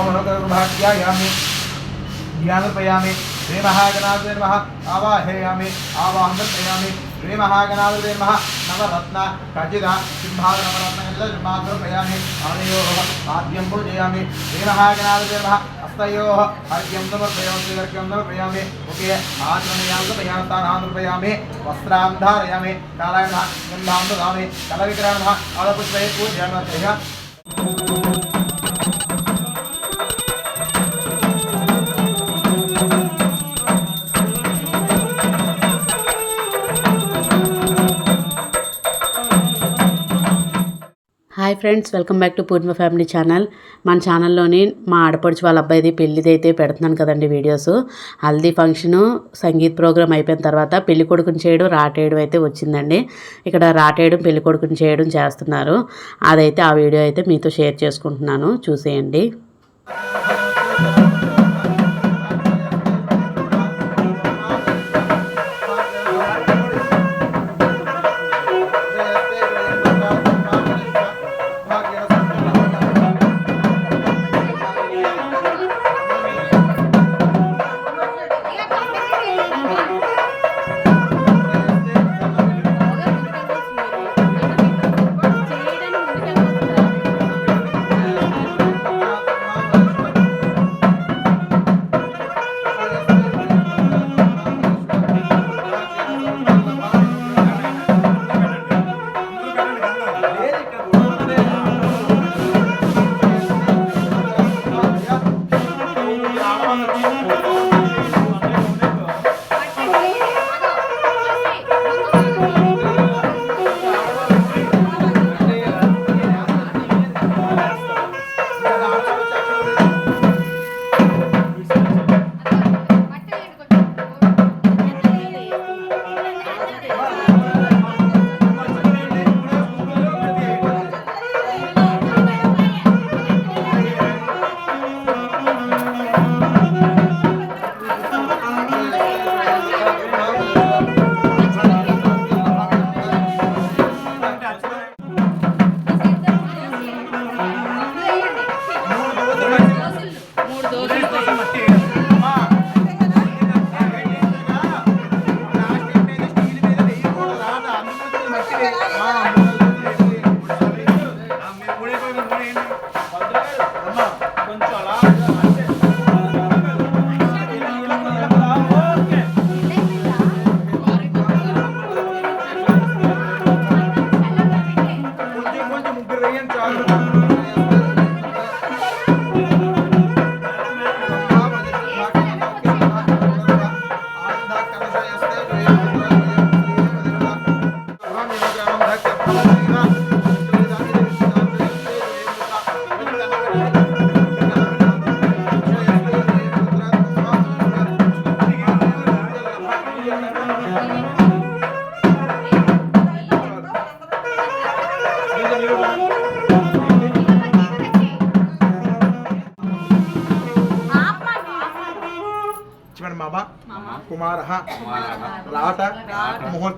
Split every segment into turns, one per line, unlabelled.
ఓమనోకర్భాగ్యాయామి జ్ఞానపయామి శ్రీ మహాగణాధుదే నమ ఆవాహేయామి ఆవాహనయామి శ్రీ మహాగణాధుదే నమ నవరత్న ఖచ్చిత సింహారత్న సింహాద్రపయామి ఆదయో ఆద్యం పూజయామి శ్రీ మహాగణాధుదే నమ హస్తయో హర్యం సమర్పయామి వర్గం సమర్పయామి ఓకే ఆత్మనయాలు ప్రయాణాన్ సమర్పయామి వస్త్రాం ధారయామి కాలాయ గంధాం దామి కల విగ్రహం ఆలపుష్పే పూజయామి
hi friends welcome back to Purnima family channel మన ఛానల్లోని మా ఆడపడుచు వాళ్ళ అబ్బాయిది పెళ్ళిది అయితే పెడుతున్నాను కదండి videos haldi function sangeet programme అయిపోయిన తర్వాత పెళ్లి కొడుకుని చేయడం రాటేయడం అయితే వచ్చిందండి ఇక్కడ రాటేయడం పెళ్లి కొడుకుని చేయడం చేస్తున్నారు అదైతే ఆ వీడియో అయితే మీతో షేర్ చేసుకుంటున్నాను చూసేయండి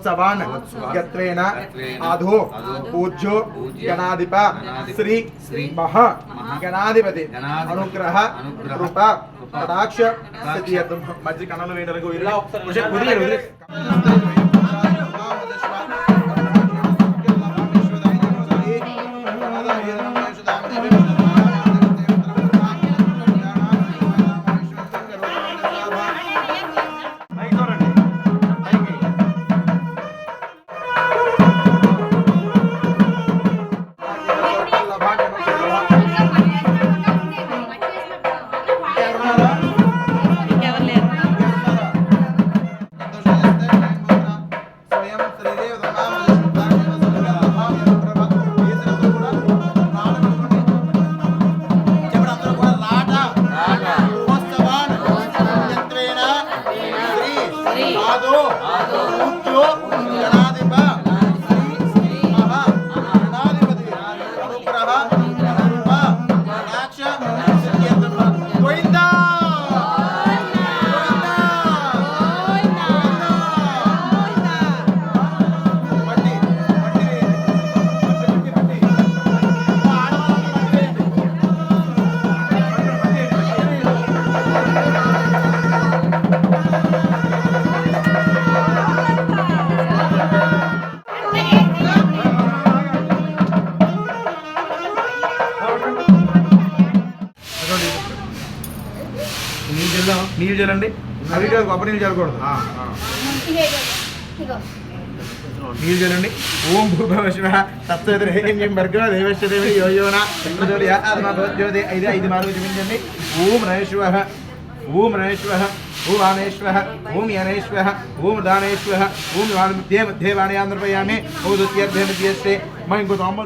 महोत्सवान् यत्वेन आधो पूज्यो गणाधिप श्री मह గణాధిపతి అనుగ్రహ కృప కటాక్ష మధ్య కణలు వేయడానికి ఇలా ఒకసారి నీళ్ళు జరగకూడదు నీళ్ళు చూడండి ఓం భూభవశివ తత్వైర్యం భర్గవ దేవశ్వ దేవి యోయోన చంద్రజ్యోతి ఆత్మ జ్యోతి ఐదు ఐదు మార్గం చూపించండి ఓం నయశివ ఓం రణేశ్వ ఓం ఆనేశ్వ ఓం యనేశ్వ ఓం దానేశ్వ ఓం మధ్యే మధ్యే వాణయాంధ్రపయామి ఓ ద్వితీయర్థే మధ్యస్తే मैं गोदाम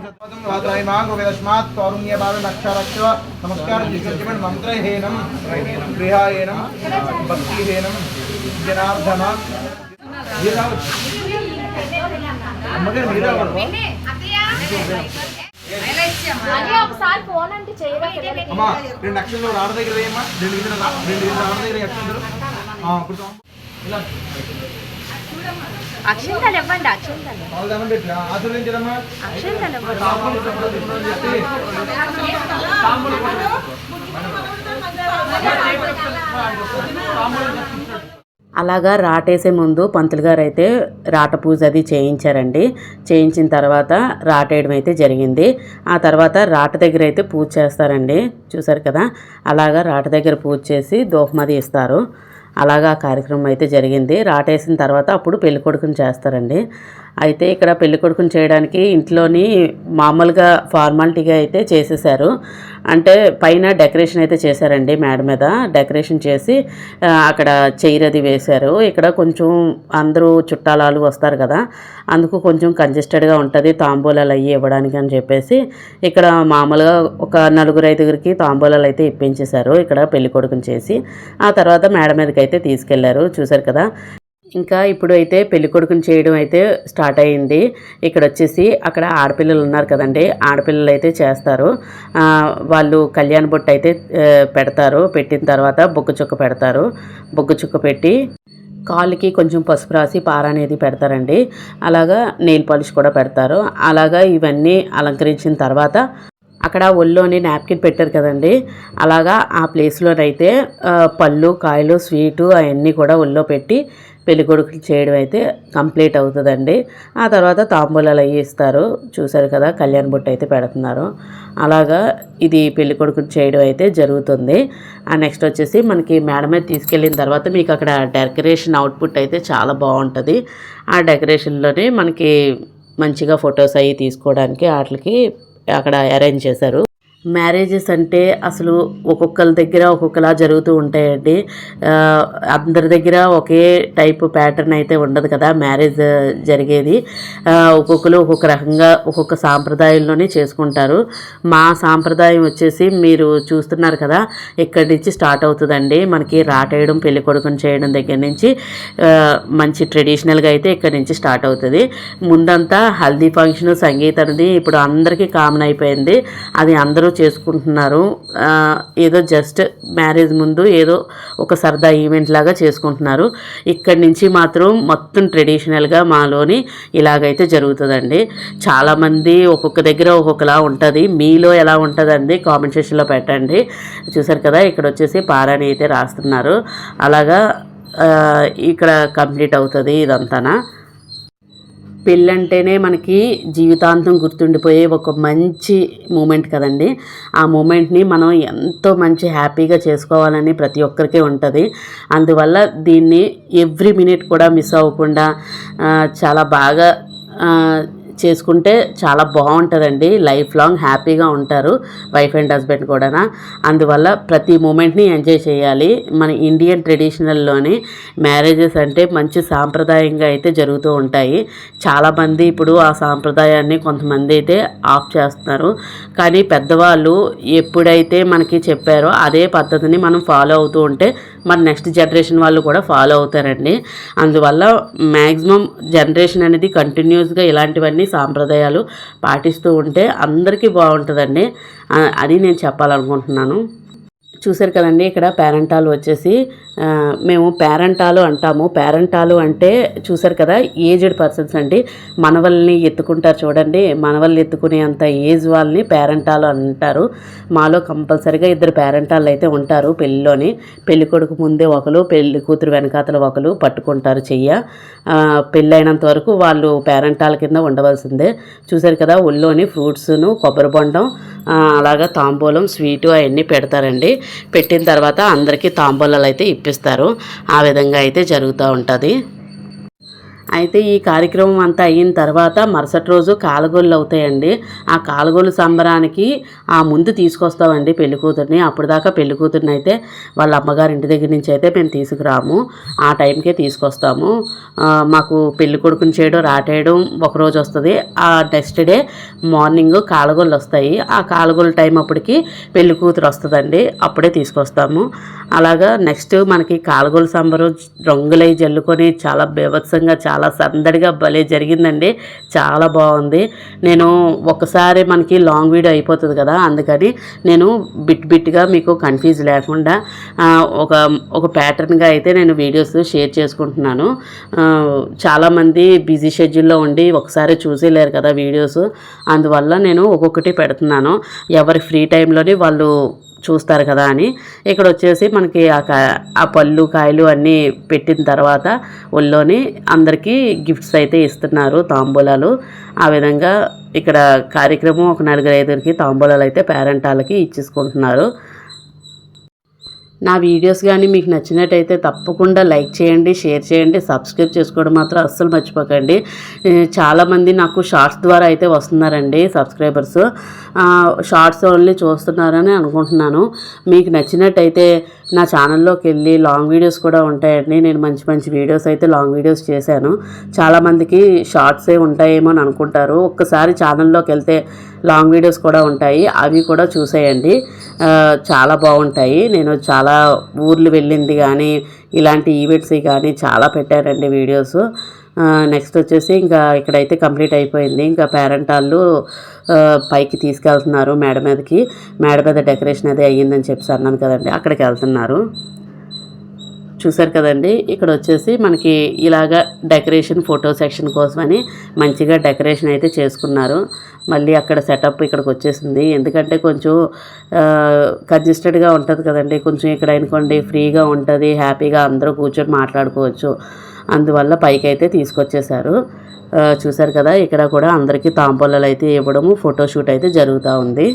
वेदस्मात् कारुण्य भावे रक्षारक्ष नमस्कार जीवन मंत्र हेनम गृहायनम भक्ति हेनम जनार्दन मगर मेरा ఒకసారి ఫోన్ అంటే చేయలేదు అమ్మా రెండు అక్షంతలు ఇవ్వండి అక్షంతలు అక్షంతలు
అలాగా రాటేసే ముందు పంతులు గారు అయితే రాట పూజ అది చేయించారండి చేయించిన తర్వాత రాటేయడం అయితే జరిగింది ఆ తర్వాత రాట దగ్గర అయితే పూజ చేస్తారండి చూసారు కదా అలాగా రాట దగ్గర పూజ చేసి దోహమది ఇస్తారు అలాగా కార్యక్రమం అయితే జరిగింది రాటేసిన తర్వాత అప్పుడు పెళ్ళికొడుకుని చేస్తారండి అయితే ఇక్కడ పెళ్ళికొడుకుని చేయడానికి ఇంట్లోని మామూలుగా ఫార్మాలిటీగా అయితే చేసేసారు అంటే పైన డెకరేషన్ అయితే చేశారండి మేడ మీద డెకరేషన్ చేసి అక్కడ చైర్ అది వేశారు ఇక్కడ కొంచెం అందరూ చుట్టాలాలు వస్తారు కదా అందుకు కొంచెం కంజెస్టెడ్గా ఉంటుంది తాంబూలాలు అవి ఇవ్వడానికి అని చెప్పేసి ఇక్కడ మామూలుగా ఒక నలుగురు ఐదుగురికి తాంబూలాలు అయితే ఇప్పించేశారు ఇక్కడ పెళ్లి కొడుకుని చేసి ఆ తర్వాత మేడ మీదకి అయితే తీసుకెళ్లారు చూశారు కదా ఇంకా ఇప్పుడు అయితే పెళ్ళికొడుకుని చేయడం అయితే స్టార్ట్ అయ్యింది ఇక్కడ వచ్చేసి అక్కడ ఆడపిల్లలు ఉన్నారు కదండి ఆడపిల్లలు అయితే చేస్తారు వాళ్ళు కళ్యాణ బొట్టు అయితే పెడతారు పెట్టిన తర్వాత బొగ్గు చుక్క పెడతారు బొగ్గు చుక్క పెట్టి కాళ్ళకి కొంచెం పసుపు రాసి పార అనేది పెడతారండి అలాగా నెయిల్ పాలిష్ కూడా పెడతారు అలాగా ఇవన్నీ అలంకరించిన తర్వాత అక్కడ ఒళ్ళోని నాప్కిన్ పెట్టారు కదండి అలాగా ఆ ప్లేస్లోనైతే పళ్ళు కాయలు స్వీటు అవన్నీ కూడా ఒళ్ళో పెట్టి కొడుకులు చేయడం అయితే కంప్లీట్ అవుతుందండి ఆ తర్వాత తాంబూలాలు అవి ఇస్తారు చూశారు కదా కళ్యాణ్ బుట్ట అయితే పెడుతున్నారు అలాగా ఇది కొడుకులు చేయడం అయితే జరుగుతుంది ఆ నెక్స్ట్ వచ్చేసి మనకి మేడమే తీసుకెళ్ళిన తర్వాత మీకు అక్కడ డెకరేషన్ అవుట్పుట్ అయితే చాలా బాగుంటుంది ఆ డెకరేషన్లోనే మనకి మంచిగా ఫొటోస్ అవి తీసుకోవడానికి వాటికి అక్కడ అరేంజ్ చేశారు మ్యారేజెస్ అంటే అసలు ఒక్కొక్కరి దగ్గర ఒక్కొక్కలా జరుగుతూ ఉంటాయండి అందరి దగ్గర ఒకే టైప్ ప్యాటర్న్ అయితే ఉండదు కదా మ్యారేజ్ జరిగేది ఒక్కొక్కరు ఒక్కొక్క రకంగా ఒక్కొక్క సాంప్రదాయంలోనే చేసుకుంటారు మా సాంప్రదాయం వచ్చేసి మీరు చూస్తున్నారు కదా ఇక్కడి నుంచి స్టార్ట్ అవుతుందండి మనకి రాటేయడం పెళ్లి కొడుకుని చేయడం దగ్గర నుంచి మంచి ట్రెడిషనల్గా అయితే ఇక్కడి నుంచి స్టార్ట్ అవుతుంది ముందంతా హల్దీ ఫంక్షన్ సంగీతం అనేది ఇప్పుడు అందరికీ కామన్ అయిపోయింది అది అందరూ చేసుకుంటున్నారు ఏదో జస్ట్ మ్యారేజ్ ముందు ఏదో ఒక సరదా ఈవెంట్ లాగా చేసుకుంటున్నారు ఇక్కడి నుంచి మాత్రం మొత్తం ట్రెడిషనల్గా మాలోని ఇలాగైతే జరుగుతుందండి చాలామంది ఒక్కొక్క దగ్గర ఒక్కొక్కలా ఉంటుంది మీలో ఎలా ఉంటుందండి కామెంట్ సెషన్లో పెట్టండి చూసారు కదా ఇక్కడ వచ్చేసి పారాణి అయితే రాస్తున్నారు అలాగా ఇక్కడ కంప్లీట్ అవుతుంది ఇదంతానా పెళ్ళంటేనే మనకి జీవితాంతం గుర్తుండిపోయే ఒక మంచి మూమెంట్ కదండి ఆ మూమెంట్ని మనం ఎంతో మంచి హ్యాపీగా చేసుకోవాలని ప్రతి ఒక్కరికి ఉంటుంది అందువల్ల దీన్ని ఎవ్రీ మినిట్ కూడా మిస్ అవ్వకుండా చాలా బాగా చేసుకుంటే చాలా బాగుంటుందండి లైఫ్ లాంగ్ హ్యాపీగా ఉంటారు వైఫ్ అండ్ హస్బెండ్ కూడా అందువల్ల ప్రతి మూమెంట్ని ఎంజాయ్ చేయాలి మన ఇండియన్ ట్రెడిషనల్లోని మ్యారేజెస్ అంటే మంచి సాంప్రదాయంగా అయితే జరుగుతూ ఉంటాయి చాలామంది ఇప్పుడు ఆ సాంప్రదాయాన్ని కొంతమంది అయితే ఆఫ్ చేస్తున్నారు కానీ పెద్దవాళ్ళు ఎప్పుడైతే మనకి చెప్పారో అదే పద్ధతిని మనం ఫాలో అవుతూ ఉంటే మన నెక్స్ట్ జనరేషన్ వాళ్ళు కూడా ఫాలో అవుతారండి అందువల్ల మ్యాక్సిమం జనరేషన్ అనేది కంటిన్యూస్గా ఇలాంటివన్నీ సాంప్రదాయాలు పాటిస్తూ ఉంటే అందరికీ బాగుంటుందండి అది నేను చెప్పాలనుకుంటున్నాను చూసారు కదండి ఇక్కడ పేరెంటాలు వచ్చేసి మేము పేరెంటాలు అంటాము పేరెంటాలు అంటే చూసారు కదా ఏజ్డ్ పర్సన్స్ అండి మనవల్ని ఎత్తుకుంటారు చూడండి మనవల్ని ఎత్తుకునే అంత ఏజ్ వాళ్ళని పేరెంటాలు అంటారు మాలో కంపల్సరిగా ఇద్దరు పేరెంటాలు అయితే ఉంటారు పెళ్ళిలోని పెళ్లి కొడుకు ముందే ఒకరు పెళ్లి కూతురు వెనకాతలు ఒకరు పట్టుకుంటారు చెయ్య పెళ్ళైనంత వరకు వాళ్ళు పేరెంటాల కింద ఉండవలసిందే చూసారు కదా ఒళ్ళోని ఫ్రూట్స్ను కొబ్బరి బొండం అలాగా తాంబూలం స్వీటు అవన్నీ పెడతారండి పెట్టిన తర్వాత అందరికీ తాంబూలాలు అయితే ఇప్పిస్తారు ఆ విధంగా అయితే జరుగుతూ ఉంటుంది అయితే ఈ కార్యక్రమం అంతా అయిన తర్వాత మరుసటి రోజు కాలగోళ్ళు అవుతాయండి ఆ కాలగోలు సంబరానికి ఆ ముందు తీసుకొస్తామండి పెళ్లి కూతుర్ని అప్పుడు దాకా పెళ్లి కూతుర్ని అయితే వాళ్ళ అమ్మగారి ఇంటి దగ్గర నుంచి అయితే మేము తీసుకురాము ఆ టైంకే తీసుకొస్తాము మాకు పెళ్లి కొడుకుని చేయడం రాటేయడం ఒకరోజు వస్తుంది ఆ నెక్స్ట్ డే మార్నింగ్ కాలగోళ్ళు వస్తాయి ఆ కాలగోలు టైం అప్పటికి పెళ్లి కూతురు వస్తుందండి అప్పుడే తీసుకొస్తాము అలాగా నెక్స్ట్ మనకి కాలగోలు సంబరం రంగులై జల్లుకొని చాలా బీభత్సంగా చాలా చాలా సందడిగా భలే జరిగిందండి చాలా బాగుంది నేను ఒకసారి మనకి లాంగ్ వీడియో అయిపోతుంది కదా అందుకని నేను బిట్ బిట్గా మీకు కన్ఫ్యూజ్ లేకుండా ఒక ఒక ప్యాటర్న్గా అయితే నేను వీడియోస్ షేర్ చేసుకుంటున్నాను చాలామంది బిజీ షెడ్యూల్లో ఉండి ఒకసారి చూసేలేరు కదా వీడియోస్ అందువల్ల నేను ఒక్కొక్కటి పెడుతున్నాను ఎవరి ఫ్రీ టైంలోని వాళ్ళు చూస్తారు కదా అని ఇక్కడ వచ్చేసి మనకి ఆ ఆ పళ్ళు కాయలు అన్నీ పెట్టిన తర్వాత ఒళ్ళోని అందరికీ గిఫ్ట్స్ అయితే ఇస్తున్నారు తాంబూలాలు ఆ విధంగా ఇక్కడ కార్యక్రమం ఒక నలుగురు ఐదుగురికి తాంబూలాలు అయితే పేరెంటాలకి ఇచ్చేసుకుంటున్నారు నా వీడియోస్ కానీ మీకు నచ్చినట్టయితే తప్పకుండా లైక్ చేయండి షేర్ చేయండి సబ్స్క్రైబ్ చేసుకోవడం మాత్రం అస్సలు మర్చిపోకండి చాలామంది నాకు షార్ట్స్ ద్వారా అయితే వస్తున్నారండి సబ్స్క్రైబర్స్ షార్ట్స్ ఓన్లీ చూస్తున్నారని అనుకుంటున్నాను మీకు నచ్చినట్టయితే నా ఛానల్లోకి వెళ్ళి లాంగ్ వీడియోస్ కూడా ఉంటాయండి నేను మంచి మంచి వీడియోస్ అయితే లాంగ్ వీడియోస్ చేశాను చాలామందికి షార్ట్సే ఉంటాయేమో అని అనుకుంటారు ఒక్కసారి ఛానల్లోకి వెళ్తే లాంగ్ వీడియోస్ కూడా ఉంటాయి అవి కూడా చూసేయండి చాలా బాగుంటాయి నేను చాలా ఊర్లు వెళ్ళింది కానీ ఇలాంటి ఈవెంట్స్ కానీ చాలా పెట్టానండి వీడియోస్ నెక్స్ట్ వచ్చేసి ఇంకా ఇక్కడైతే కంప్లీట్ అయిపోయింది ఇంకా పేరెంట్ వాళ్ళు పైకి తీసుకెళ్తున్నారు మేడ మీదకి మేడ మీద డెకరేషన్ అదే అయ్యిందని చెప్పి అన్నాను కదండి అక్కడికి వెళ్తున్నారు చూసారు కదండి ఇక్కడ వచ్చేసి మనకి ఇలాగ డెకరేషన్ ఫోటో సెక్షన్ కోసమని మంచిగా డెకరేషన్ అయితే చేసుకున్నారు మళ్ళీ అక్కడ సెటప్ ఇక్కడికి వచ్చేసింది ఎందుకంటే కొంచెం కన్జిస్టెడ్గా ఉంటుంది కదండి కొంచెం ఇక్కడ అనుకోండి ఫ్రీగా ఉంటుంది హ్యాపీగా అందరూ కూర్చొని మాట్లాడుకోవచ్చు అందువల్ల పైకైతే తీసుకొచ్చేశారు చూశారు కదా ఇక్కడ కూడా అందరికీ తాంపూలాలు అయితే ఇవ్వడము ఫోటోషూట్ అయితే జరుగుతూ ఉంది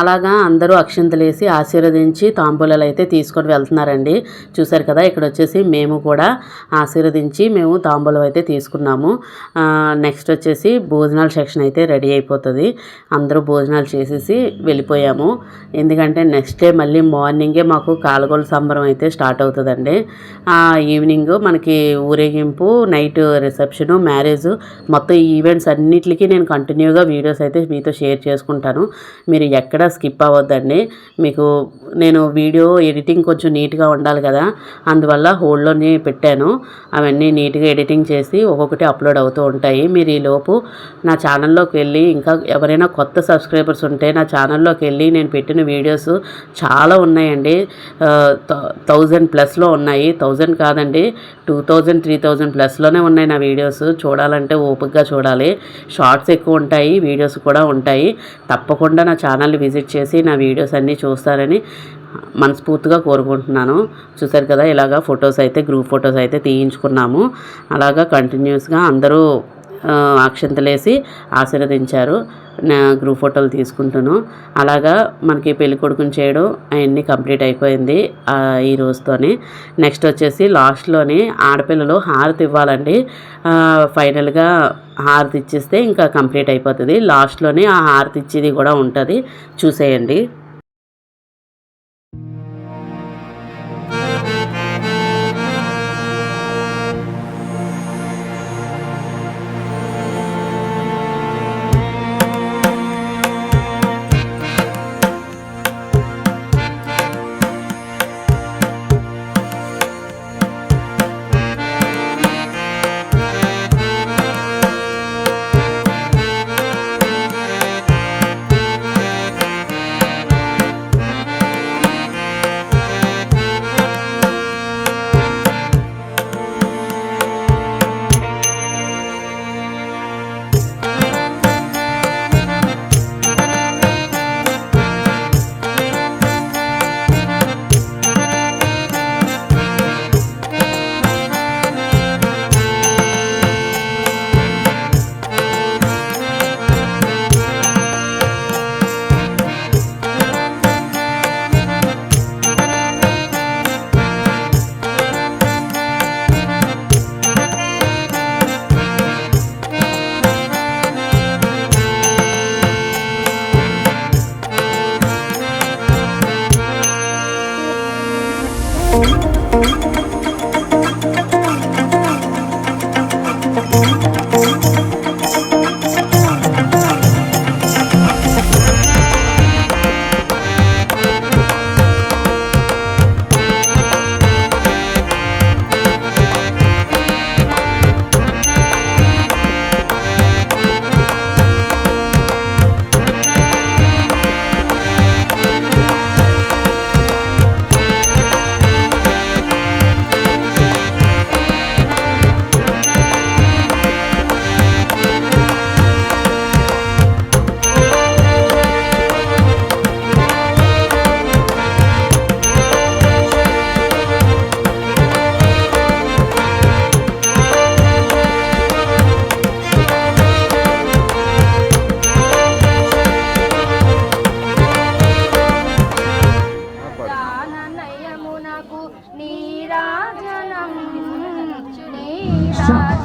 అలాగా అందరూ అక్షింతలేసి ఆశీర్వదించి తాంబూలాలు అయితే తీసుకొని వెళ్తున్నారండి చూసారు కదా ఇక్కడ వచ్చేసి మేము కూడా ఆశీర్వదించి మేము తాంబూలం అయితే తీసుకున్నాము నెక్స్ట్ వచ్చేసి భోజనాల సెక్షన్ అయితే రెడీ అయిపోతుంది అందరూ భోజనాలు చేసేసి వెళ్ళిపోయాము ఎందుకంటే నెక్స్ట్ డే మళ్ళీ మార్నింగే మాకు కాలగోలు సంబరం అయితే స్టార్ట్ అవుతుందండి ఈవినింగ్ మనకి ఊరేగింపు నైట్ రిసెప్షను మ్యారేజ్ మొత్తం ఈవెంట్స్ అన్నిటికీ నేను కంటిన్యూగా వీడియోస్ అయితే మీతో షేర్ చేసుకుంటాను మీరు ఎక్కడ స్కిప్ అవ్వద్దండి మీకు నేను వీడియో ఎడిటింగ్ కొంచెం నీట్గా ఉండాలి కదా అందువల్ల హోల్డ్లోనే పెట్టాను అవన్నీ నీట్గా ఎడిటింగ్ చేసి ఒక్కొక్కటి అప్లోడ్ అవుతూ ఉంటాయి మీరు ఈలోపు నా ఛానల్లోకి వెళ్ళి ఇంకా ఎవరైనా కొత్త సబ్స్క్రైబర్స్ ఉంటే నా ఛానల్లోకి వెళ్ళి నేను పెట్టిన వీడియోస్ చాలా ఉన్నాయండి థౌజండ్ ప్లస్లో ఉన్నాయి థౌజండ్ కాదండి టూ థౌజండ్ త్రీ థౌజండ్ ప్లస్లోనే ఉన్నాయి నా వీడియోస్ చూడాలంటే ఓపిక్గా చూడాలి షార్ట్స్ ఎక్కువ ఉంటాయి వీడియోస్ కూడా ఉంటాయి తప్పకుండా నా ఛానల్ని విజిట్ విజిట్ చేసి నా వీడియోస్ అన్నీ చూస్తారని మనస్ఫూర్తిగా కోరుకుంటున్నాను చూసారు కదా ఇలాగ ఫొటోస్ అయితే గ్రూప్ ఫొటోస్ అయితే తీయించుకున్నాము అలాగా కంటిన్యూస్గా అందరూ అక్షంతలేసి ఆశీర్వదించారు నా గ్రూప్ ఫోటోలు తీసుకుంటాను అలాగా మనకి పెళ్లి కొడుకుని చేయడం అవన్నీ కంప్లీట్ అయిపోయింది ఈ రోజుతోనే నెక్స్ట్ వచ్చేసి లాస్ట్లోనే ఆడపిల్లలు హారతి ఇవ్వాలండి ఫైనల్గా హారతి ఇచ్చేస్తే ఇంకా కంప్లీట్ అయిపోతుంది లాస్ట్లోనే ఆ హారతి ఇచ్చేది కూడా ఉంటుంది చూసేయండి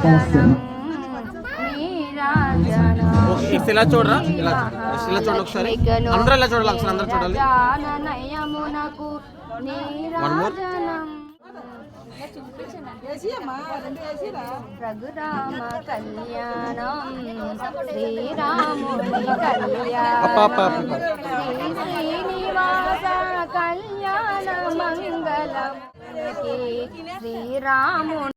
కోసం ఇలా చూడరా ఇలా ఇలా చూడండి ఒకసారి అందరూ ఇలా చూడాలి ఒకసారి అందరూ చూడాలి వన్